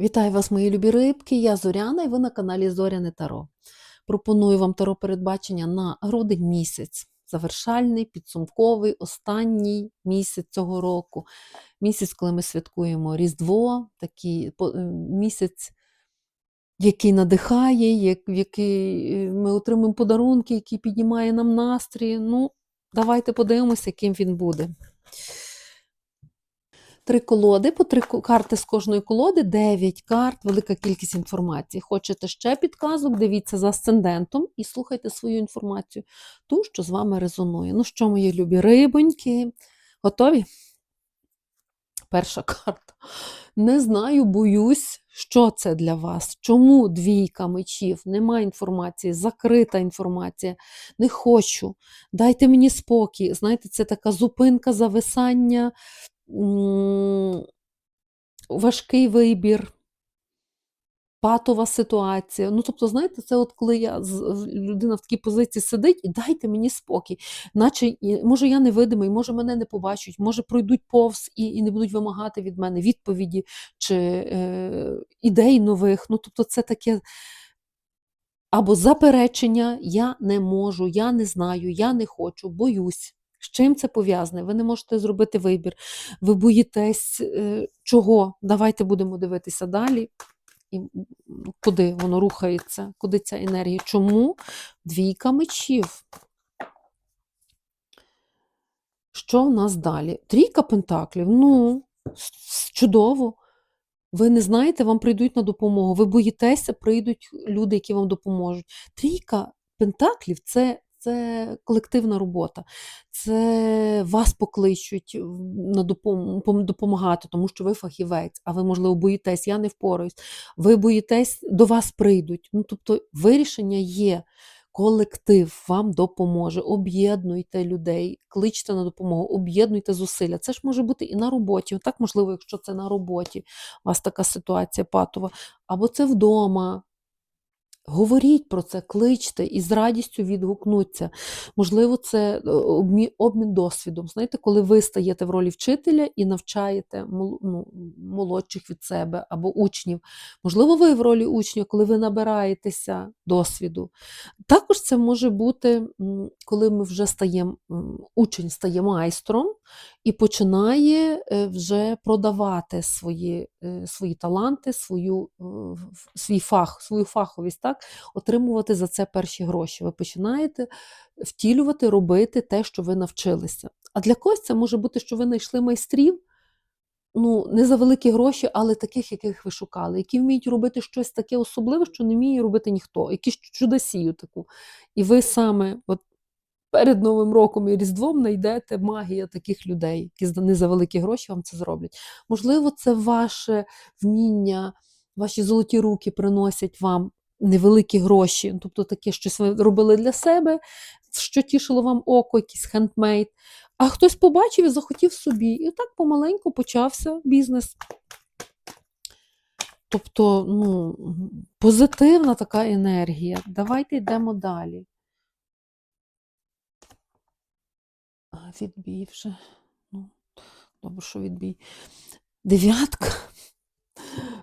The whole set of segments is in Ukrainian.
Вітаю вас, мої любі рибки. Я Зоряна, і ви на каналі Зоряне Таро. Пропоную вам таро передбачення на грудень місяць. Завершальний, підсумковий, останній місяць цього року. Місяць, коли ми святкуємо Різдво, такий е, місяць, який надихає, в який е, ми отримуємо подарунки, який піднімає нам настрій. Ну, давайте подивимося, яким він буде. Три колоди, по три карти з кожної колоди, 9 карт, велика кількість інформації. Хочете ще підказок, дивіться за асцендентом і слухайте свою інформацію, ту, що з вами резонує. Ну що, мої любі рибоньки, готові? Перша карта. Не знаю, боюсь, що це для вас. Чому двійка мечів? Немає інформації, закрита інформація. Не хочу. Дайте мені спокій. Знаєте, це така зупинка, зависання, важкий вибір, патова ситуація. Ну, тобто, знаєте, це от коли я людина в такій позиції сидить і дайте мені спокій. Наче може я невидимий, може мене не побачать, може пройдуть повз і, і не будуть вимагати від мене відповіді чи е, ідей нових. Ну, тобто, це таке. Або заперечення я не можу, я не знаю, я не хочу, боюсь. З чим це пов'язане? Ви не можете зробити вибір. Ви боїтесь е, чого? Давайте будемо дивитися далі. І куди воно рухається, куди ця енергія? Чому двійка мечів? Що в нас далі? Трійка пентаклів. Ну, чудово. Ви не знаєте, вам прийдуть на допомогу. Ви боїтеся, прийдуть люди, які вам допоможуть. Трійка пентаклів це, це колективна робота. Це вас покличуть на допом- допомагати, тому що ви фахівець, а ви, можливо, боїтесь, я не впораюсь. Ви боїтесь, до вас прийдуть. Ну, тобто вирішення є. Колектив вам допоможе. Об'єднуйте людей, кличте на допомогу, об'єднуйте зусилля. Це ж може бути і на роботі. Так, можливо, якщо це на роботі, у вас така ситуація патова, або це вдома. Говоріть про це, кличте і з радістю відгукнуться. Можливо, це е, обмін досвідом. Знаєте, коли ви стаєте в ролі вчителя і навчаєте ну, молодших від себе або учнів. Можливо, ви в ролі учня, коли ви набираєтеся досвіду. Також це може бути, коли ми вже стаємо, учень стає майстром і починає е, вже продавати свої, е, свої таланти, свою, свій фах, свою фаховість, так? Отримувати за це перші гроші. Ви починаєте втілювати, робити те, що ви навчилися. А для когось це може бути, що ви знайшли майстрів, ну, не за великі гроші, але таких, яких ви шукали, які вміють робити щось таке особливе, що не вміє робити ніхто, якісь чудосію таку. І ви саме от перед Новим роком і Різдвом знайдете магія таких людей, які не за великі гроші вам це зроблять. Можливо, це ваше вміння, ваші золоті руки приносять вам невеликі гроші. Тобто таке щось ви робили для себе, що тішило вам око, якийсь хендмейд. А хтось побачив і захотів собі. І так помаленьку почався бізнес. Тобто, ну, позитивна така енергія. Давайте йдемо далі. Відбій вже. Ну, добре, що відбій. Дев'ятка.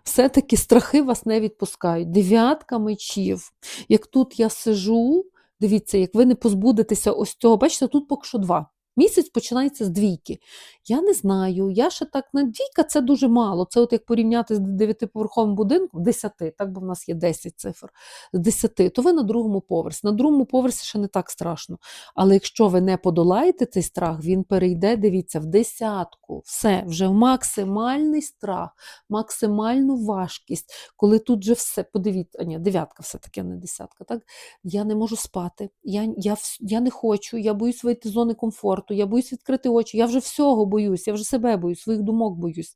Все-таки страхи вас не відпускають. Дев'ятка мечів. Як тут я сижу, дивіться, як ви не позбудетеся ось цього, бачите, тут поки що два. Місяць починається з двійки. Я не знаю, я ще так на двійка це дуже мало. Це от як порівняти з дев'ятиповерховим будинком, десяти, так бо в нас є 10 цифр, з десяти, то ви на другому поверсі. На другому поверсі ще не так страшно. Але якщо ви не подолаєте цей страх, він перейде, дивіться, в десятку. Все, вже в максимальний страх, максимальну важкість. Коли тут же все, подивіться, а ні, дев'ятка все-таки, не десятка. Так? Я не можу спати, я, я, я не хочу, я боюсь вийти з зони комфорту, я боюсь відкрити очі, я вже всього боюсь, я вже себе боюсь, своїх думок боюсь.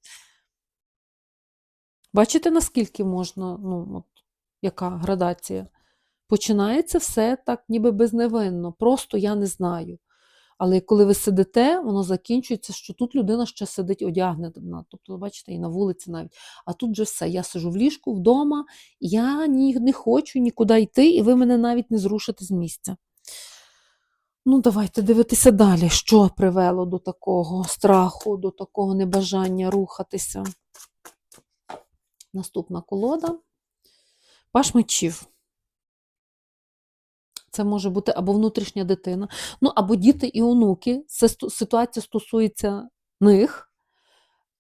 Бачите, наскільки можна, ну, от, яка градація? Починається все так, ніби безневинно, просто я не знаю. Але коли ви сидите, воно закінчується, що тут людина ще сидить одягнена. Тобто, бачите, і на вулиці навіть. А тут же все. Я сижу в ліжку вдома, я ні, не хочу нікуди йти, і ви мене навіть не зрушите з місця. Ну, давайте дивитися далі, що привело до такого страху, до такого небажання рухатися. Наступна колода. Паш мечів. Це може бути або внутрішня дитина, ну або діти і онуки. Це ситуація стосується них.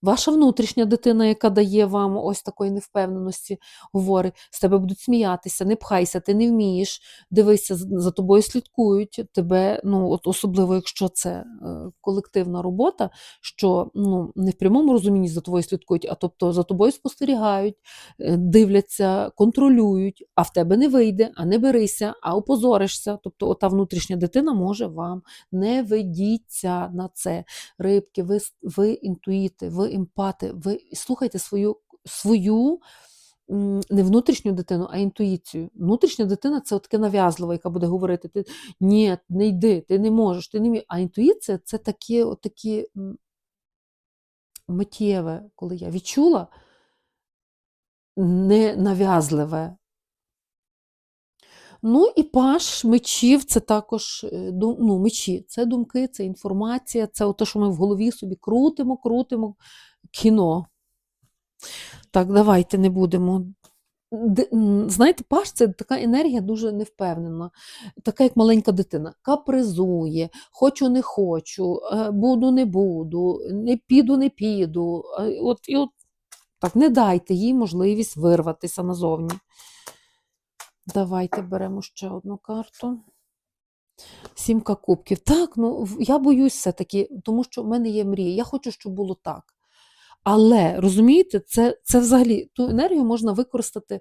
Ваша внутрішня дитина, яка дає вам ось такої невпевненості, говорить, з тебе будуть сміятися, не пхайся, ти не вмієш, дивися, за тобою слідкують, тебе, ну, от особливо, якщо це е, колективна робота, що ну, не в прямому розумінні за тобою слідкують, а тобто за тобою спостерігають, е, дивляться, контролюють, а в тебе не вийде, а не берися, а опозоришся. Тобто, ота внутрішня дитина може вам не ведіться на це рибки, ви, ви інтуїти, ви емпати, ви слухайте свою, свою не внутрішню дитину, а інтуїцію. Внутрішня дитина це таке нав'язлива, яка буде говорити: ти ні, не йди, ти не можеш, ти не вмієш. А інтуїція це таке, отакі миттєве, коли я відчула ненав'язливе. Ну і паш мечів це також е, ну, мечі, це думки, це інформація, це те, що ми в голові собі крутимо, крутимо кіно. Так, давайте не будемо. Знаєте, паш це така енергія дуже невпевнена, така як маленька дитина. Капризує, хочу, не хочу, е, буду, не буду, не піду, не піду. Е, От, і от, так, не дайте їй можливість вирватися назовні. Давайте беремо ще одну карту. Сімка кубків. Так, ну я боюсь все-таки, тому що в мене є мрія. Я хочу, щоб було так. Але розумієте, це, це взагалі ту енергію можна використати.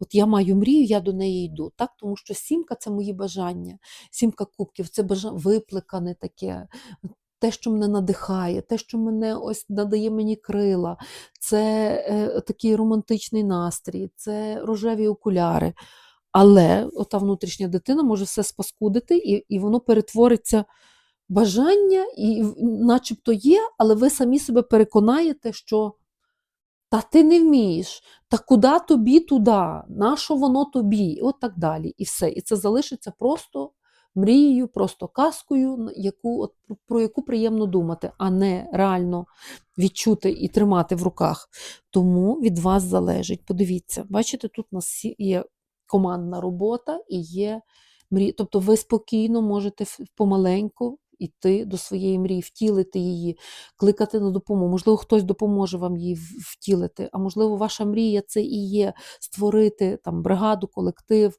От я маю мрію, я до неї йду. Так? Тому що сімка це мої бажання. Сімка кубків це бажа... випликане таке. Те, що мене надихає, те, що мене ось надає мені крила, це е, такий романтичний настрій, це рожеві окуляри. Але ота внутрішня дитина може все спаскудити, і, і воно перетвориться бажання, і начебто є, але ви самі себе переконаєте, що та ти не вмієш, та куди тобі туди, нащо воно тобі, і от так далі. І все. І це залишиться просто мрією, просто казкою, яку, от, про яку приємно думати, а не реально відчути і тримати в руках. Тому від вас залежить. Подивіться, бачите, тут у нас є командна робота і є мрія. Тобто ви спокійно можете помаленьку йти до своєї мрії, втілити її, кликати на допомогу. Можливо, хтось допоможе вам її втілити, а можливо, ваша мрія це і є створити там бригаду, колектив,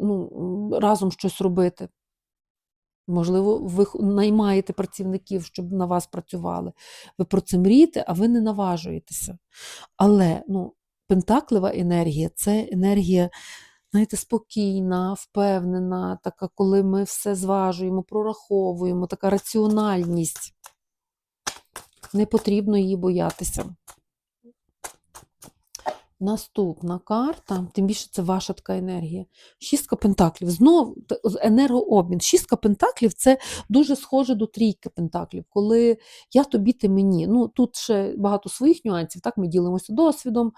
ну, разом щось робити. Можливо, ви наймаєте працівників, щоб на вас працювали. Ви про це мрієте, а ви не наважуєтеся. Але ну, пентаклева енергія це енергія, знаєте, спокійна, впевнена, така, коли ми все зважуємо, прораховуємо, така раціональність. Не потрібно її боятися. Наступна карта, тим більше це ваша така енергія. Шістка пентаклів. Знову енергообмін. Шістка пентаклів це дуже схоже до трійки пентаклів, коли я тобі, ти мені. Ну, тут ще багато своїх нюансів, так, ми ділимося досвідом,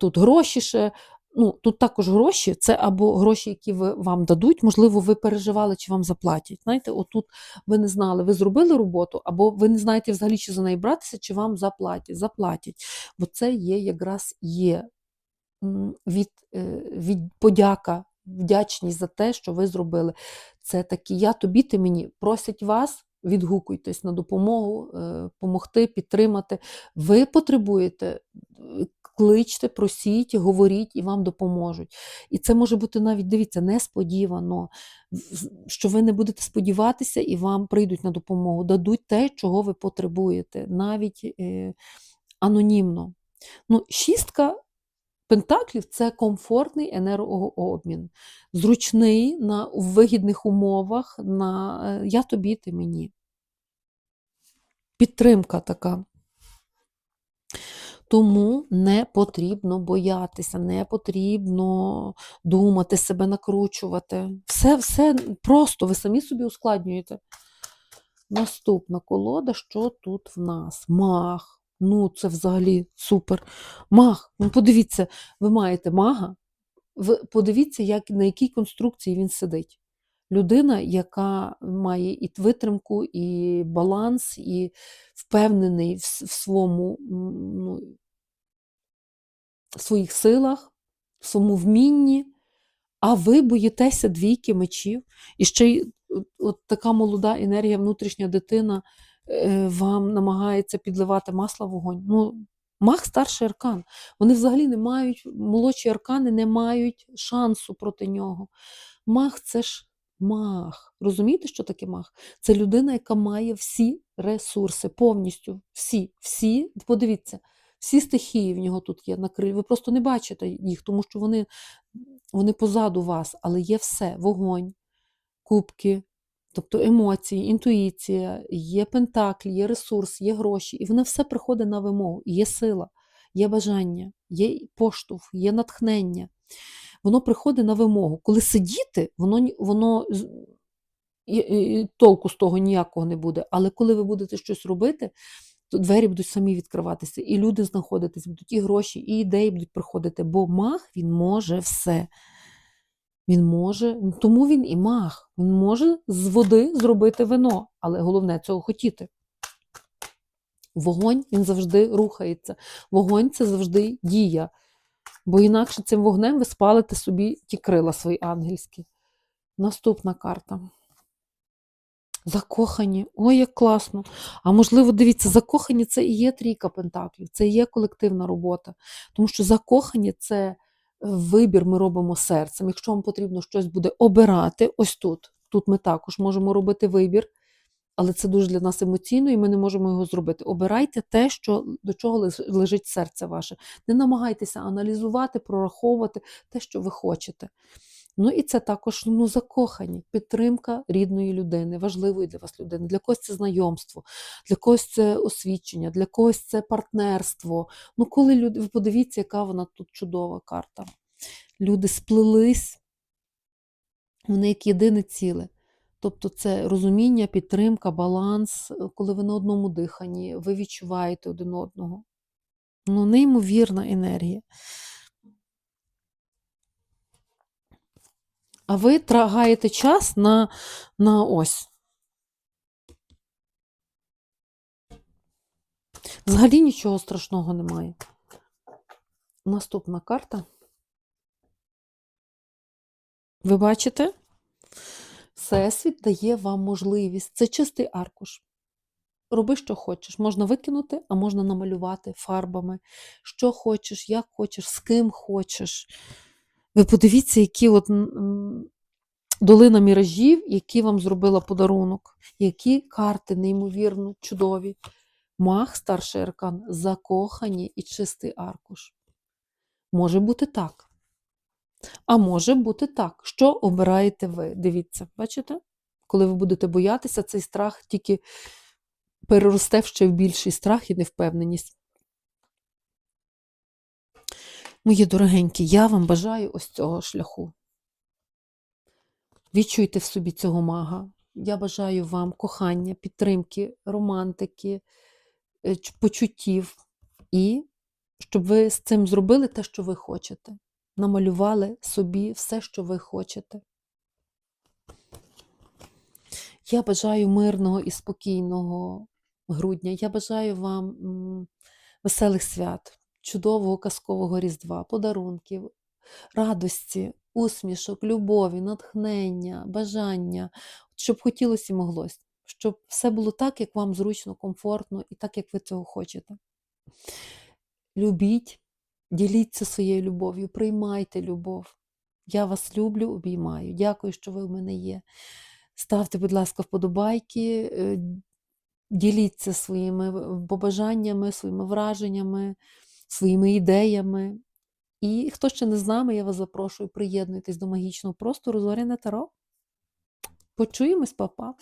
тут гроші ще. Ну, тут також гроші, це або гроші, які ви, вам дадуть, можливо, ви переживали, чи вам заплатять. Знаєте, отут ви не знали, ви зробили роботу, або ви не знаєте взагалі, чи за неї братися, чи вам заплатять. Заплатять. Бо це є якраз є від, е, від подяка, вдячність за те, що ви зробили. Це такі я тобі, ти мені просять вас. Відгукуйтесь на допомогу, е, помогти, підтримати. Ви потребуєте, е, кличте, просіть, говоріть і вам допоможуть. І це може бути навіть, дивіться, несподівано, що ви не будете сподіватися і вам прийдуть на допомогу, дадуть те, чого ви потребуєте, навіть е, анонімно. Ну, шістка пентаклів це комфортний енергообмін, зручний на в вигідних умовах, на е, я тобі, ти мені. Підтримка така. Тому не потрібно боятися, не потрібно думати, себе накручувати. Все, все просто, ви самі собі ускладнюєте. Наступна колода, що тут в нас? Маг. Ну, це взагалі супер. Маг. Ну, подивіться, ви маєте мага. Ви подивіться, як, на якій конструкції він сидить. Людина, яка має і витримку, і баланс, і впевнений в, в своєму ну, своїх силах, в своєму вмінні, а ви боїтеся двійки мечів. І ще й от, от така молода енергія, внутрішня дитина е, вам намагається підливати масло в вогонь. Ну, маг старший аркан. Вони взагалі не мають, молодші аркани не мають шансу проти нього. Маг це ж маг. Розумієте, що таке маг? Це людина, яка має всі ресурси, повністю всі, всі, подивіться, всі стихії в нього тут є на крилі. Ви просто не бачите їх, тому що вони, вони позаду вас, але є все: вогонь, кубки, тобто емоції, інтуїція, є пентаклі, є ресурс, є гроші, і воно все приходить на вимогу. Є сила, є бажання, є поштовх, є натхнення. Воно приходить на вимогу. Коли сидіти, воно, воно і- і толку з того ніякого не буде. Але коли ви будете щось робити, то двері будуть самі відкриватися, і люди знаходитись будуть, і гроші, і ідеї будуть приходити. Бо маг він може все. Він може, тому він і маг. Він може з води зробити вино, але головне цього хотіти. Вогонь він завжди рухається. Вогонь це завжди дія. Бо інакше цим вогнем ви спалите собі ті крила свої ангельські. Наступна карта. Закохані. Ой, як класно. А можливо, дивіться, закохані це і є трійка пентаклів, це і є колективна робота. Тому що закохані це вибір ми робимо серцем. Якщо вам потрібно щось буде обирати, ось тут. Тут ми також можемо робити вибір, але це дуже для нас емоційно, і ми не можемо його зробити. Обирайте те, що, до чого лежить серце ваше. Не намагайтеся аналізувати, прораховувати те, що ви хочете. Ну і це також ну, закохані, підтримка рідної людини, важливої для вас людини. Для когось це знайомство, для когось це освідчення, для когось це партнерство. Ну, коли люди, ви подивіться, яка вона тут чудова карта. Люди сплелись, вони як єдине ціле. Тобто це розуміння, підтримка, баланс, е, коли ви на одному диханні, ви відчуваєте один одного. Ну, неймовірна енергія. А ви трагаєте час на, на ось. Взагалі нічого страшного немає. Наступна карта. Ви бачите? Всесвіт дає вам можливість. Це чистий аркуш. Роби, що хочеш. Можна викинути, а можна намалювати фарбами. Що хочеш, як хочеш, з ким хочеш. Ви подивіться, які от долина міражів, які вам зробила подарунок, які карти неймовірно чудові. Мах, старший аркан, закохані і чистий аркуш. Може бути так. А може бути так. Що обираєте ви? Дивіться, бачите? Коли ви будете боятися, цей страх тільки переросте ще в більший страх і невпевненість. Мої дорогенькі, я вам бажаю ось цього шляху. Відчуйте в собі цього мага. Я бажаю вам кохання, підтримки, романтики, е, почуттів. І щоб ви з цим зробили те, що ви хочете. Намалювали собі все, що ви хочете. Я бажаю мирного і спокійного грудня. Я бажаю вам веселих свят, чудового казкового Різдва, подарунків, радості, усмішок, любові, натхнення, бажання, щоб хотілося і моглося, щоб все було так, як вам зручно, комфортно і так, як ви цього хочете. Любіть, діліться своєю любов'ю, приймайте любов. Я вас люблю, обіймаю. Дякую, що ви в мене є. Ставте, будь ласка, вподобайки, е, діліться своїми побажаннями, своїми враженнями, своїми ідеями. І хто ще не з нами, я вас запрошую, приєднуйтесь до магічного простору Зоряне Таро. Почуємось, папа.